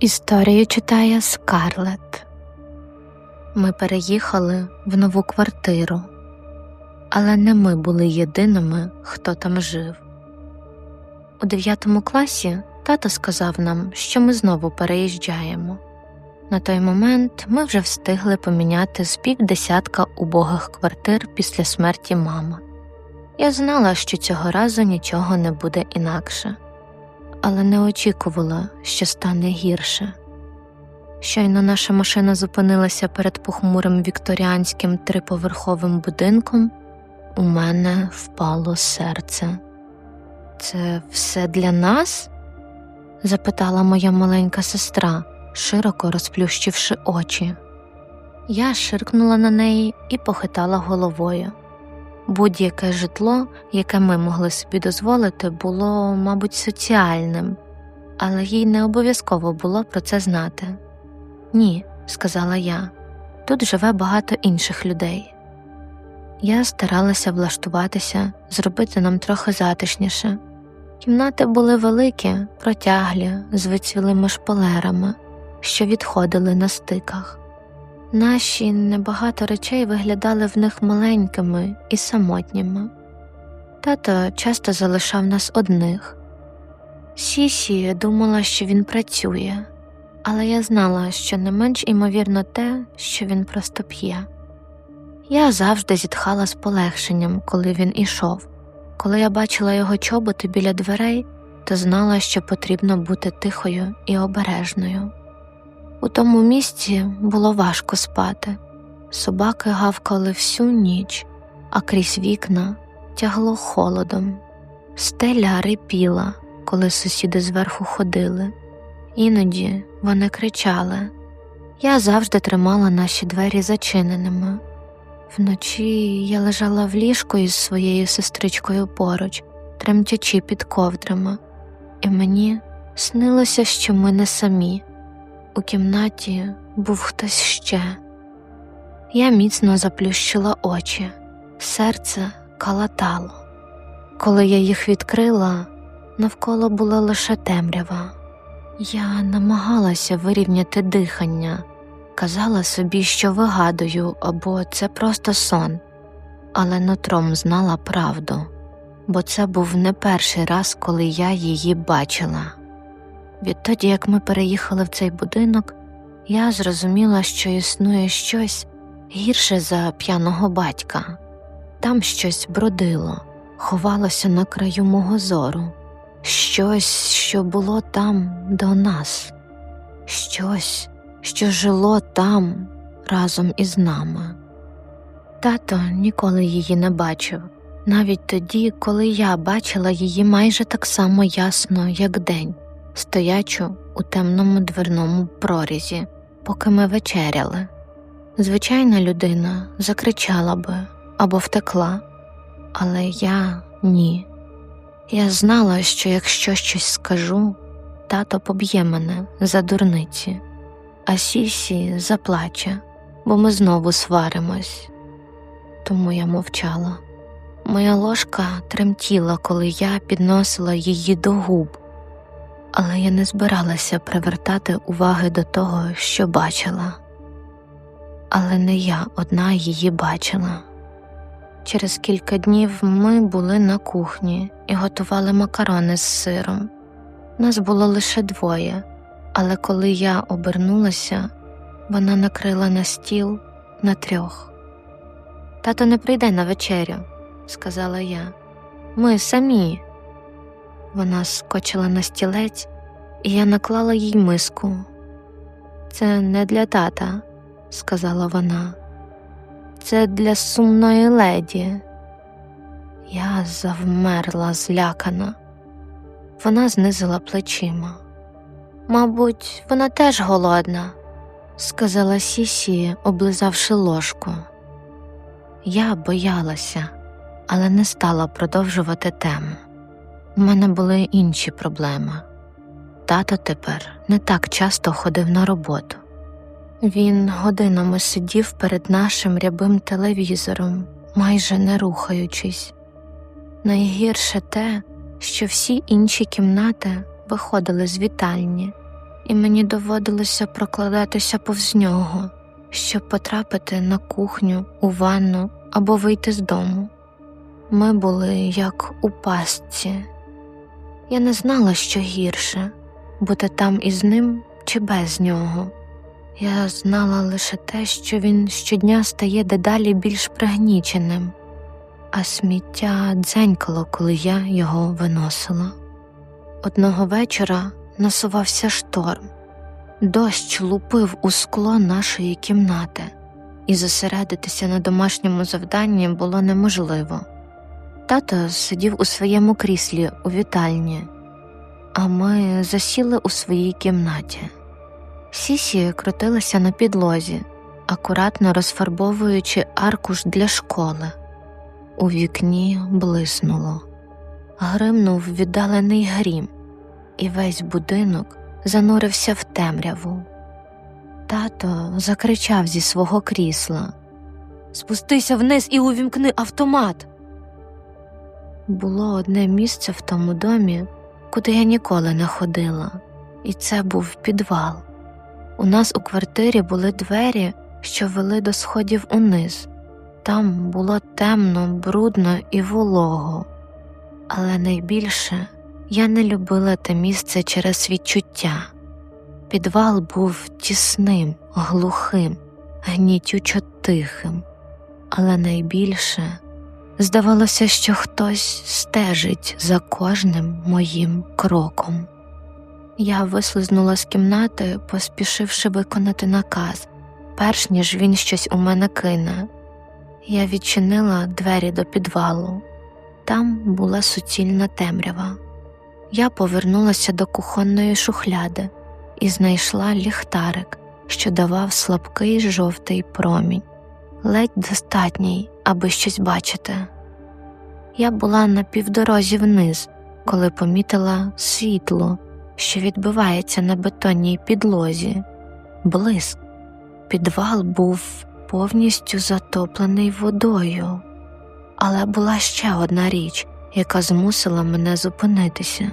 Історію читає Скарлет. Ми переїхали в нову квартиру, але не ми були єдиними, хто там жив. У дев'ятому класі тато сказав нам, що ми знову переїжджаємо. На той момент ми вже встигли поміняти з півдесятка убогих квартир після смерті мами. Я знала, що цього разу нічого не буде інакше але не очікувала, що стане гірше. Щойно наша машина зупинилася перед похмурим вікторіанським триповерховим будинком, у мене впало серце. Це все для нас? запитала моя маленька сестра, широко розплющивши очі. Я ширкнула на неї і похитала головою. Будь-яке житло, яке ми могли собі дозволити, було, мабуть, соціальним, але їй не обов'язково було про це знати. Ні, сказала я, тут живе багато інших людей. Я старалася влаштуватися, зробити нам трохи затишніше. Кімнати були великі, протяглі, з вицвілими шпалерами, що відходили на стиках. Наші небагато речей виглядали в них маленькими і самотніми. Тато часто залишав нас одних. Сісі думала, що він працює, але я знала, що не менш імовірно те, що він просто п'є. Я завжди зітхала з полегшенням, коли він ішов. Коли я бачила його чоботи біля дверей, то знала, що потрібно бути тихою і обережною. У тому місці було важко спати. Собаки гавкали всю ніч, а крізь вікна тягло холодом. Стеля рипіла, коли сусіди зверху ходили. Іноді вони кричали. Я завжди тримала наші двері зачиненими. Вночі я лежала в ліжку із своєю сестричкою поруч, тремтячи під ковдрами, і мені снилося, що ми не самі. У кімнаті був хтось ще. Я міцно заплющила очі, серце калатало. Коли я їх відкрила, навколо була лише темрява. Я намагалася вирівняти дихання, казала собі, що вигадую, або це просто сон, але нутром знала правду, бо це був не перший раз, коли я її бачила. Відтоді, як ми переїхали в цей будинок, я зрозуміла, що існує щось гірше за п'яного батька, там щось бродило, ховалося на краю мого зору, щось, що було там до нас, щось, що жило там разом із нами. Тато ніколи її не бачив, навіть тоді, коли я бачила її майже так само ясно, як день стоячу у темному дверному прорізі, поки ми вечеряли. Звичайна людина закричала би або втекла, але я ні. Я знала, що якщо щось скажу, тато поб'є мене за дурниці, а сісі заплаче, бо ми знову сваримось. Тому я мовчала. Моя ложка тремтіла, коли я підносила її до губ, але я не збиралася привертати уваги до того, що бачила. Але не я одна її бачила. Через кілька днів ми були на кухні і готували макарони з сиром. Нас було лише двоє, але коли я обернулася, вона накрила на стіл на трьох. Тато не прийде на вечерю, сказала я. Ми самі. Вона скочила на стілець, і я наклала їй миску. Це не для тата, сказала вона, це для сумної леді. Я завмерла злякана. Вона знизила плечима. Мабуть, вона теж голодна, сказала Сісі, облизавши ложку. Я боялася, але не стала продовжувати тему. У мене були інші проблеми. Тато тепер не так часто ходив на роботу. Він годинами сидів перед нашим рябим телевізором, майже не рухаючись. Найгірше те, що всі інші кімнати виходили з вітальні, і мені доводилося прокладатися повз нього, щоб потрапити на кухню, у ванну або вийти з дому. Ми були як у пастці. Я не знала, що гірше бути там із ним чи без нього. Я знала лише те, що він щодня стає дедалі більш пригніченим, а сміття дзенькало, коли я його виносила. Одного вечора насувався шторм, дощ лупив у скло нашої кімнати, і зосередитися на домашньому завданні було неможливо. Тато сидів у своєму кріслі у вітальні, а ми засіли у своїй кімнаті. Сісі крутилася на підлозі, акуратно розфарбовуючи аркуш для школи. У вікні блиснуло, гримнув віддалений грім, і весь будинок занурився в темряву. Тато закричав зі свого крісла Спустися вниз і увімкни автомат. Було одне місце в тому домі, куди я ніколи не ходила, і це був підвал. У нас у квартирі були двері, що вели до сходів униз. Там було темно, брудно і волого, але найбільше я не любила те місце через відчуття. Підвал був тісним, глухим, гнітючо тихим, але найбільше здавалося, що хтось стежить за кожним моїм кроком. Я вислизнула з кімнати, поспішивши виконати наказ, перш ніж він щось у мене кине. Я відчинила двері до підвалу. Там була суцільна темрява. Я повернулася до кухонної шухляди і знайшла ліхтарик, що давав слабкий жовтий промінь, ледь достатній, аби щось бачити. Я була на півдорозі вниз, коли помітила світло, що відбивається на бетонній підлозі, блиск. Підвал був повністю затоплений водою, але була ще одна річ, яка змусила мене зупинитися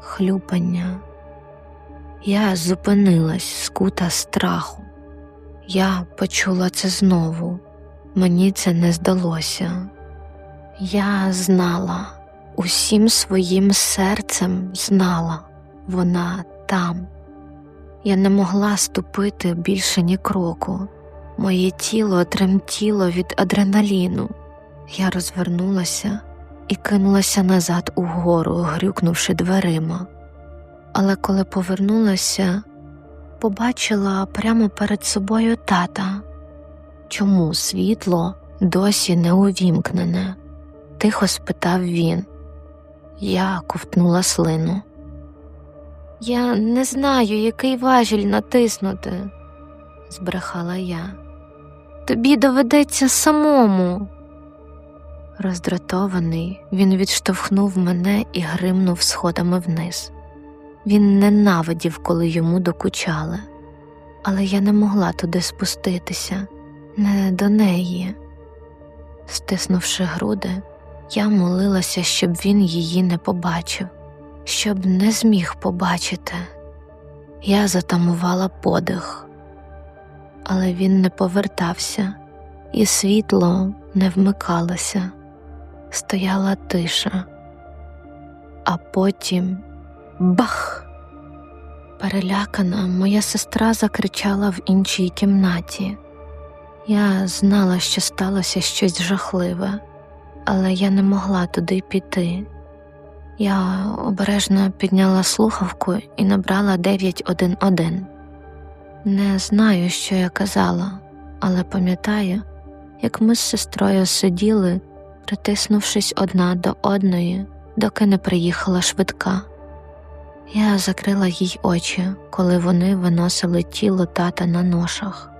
хлюпання. Я зупинилась, скута страху. Я почула це знову, мені це не здалося. Я знала, усім своїм серцем знала, вона там. Я не могла ступити більше ні кроку. Моє тіло тремтіло від адреналіну. Я розвернулася і кинулася назад угору, грюкнувши дверима. Але коли повернулася, побачила прямо перед собою тата. Чому світло досі не увімкнене? тихо спитав він. Я ковтнула слину. Я не знаю, який важіль натиснути, збрехала я. Тобі доведеться самому. Роздратований, він відштовхнув мене і гримнув сходами вниз. Він ненавидів, коли йому докучали, але я не могла туди спуститися, не до неї. Стиснувши груди, я молилася, щоб він її не побачив, щоб не зміг побачити. Я затамувала подих, але він не повертався, і світло не вмикалося, стояла тиша, а потім бах! Перелякана, моя сестра закричала в іншій кімнаті. Я знала, що сталося щось жахливе але я не могла туди піти. Я обережно підняла слухавку і набрала 911. Не знаю, що я казала, але пам'ятаю, як ми з сестрою сиділи, притиснувшись одна до одної, доки не приїхала швидка. Я закрила їй очі, коли вони виносили тіло тата на ношах.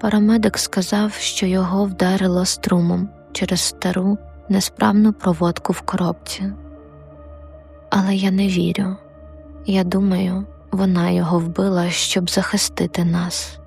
Парамедик сказав, що його вдарило струмом через стару несправну проводку в коробці. Але я не вірю. Я думаю, вона його вбила, щоб захистити нас.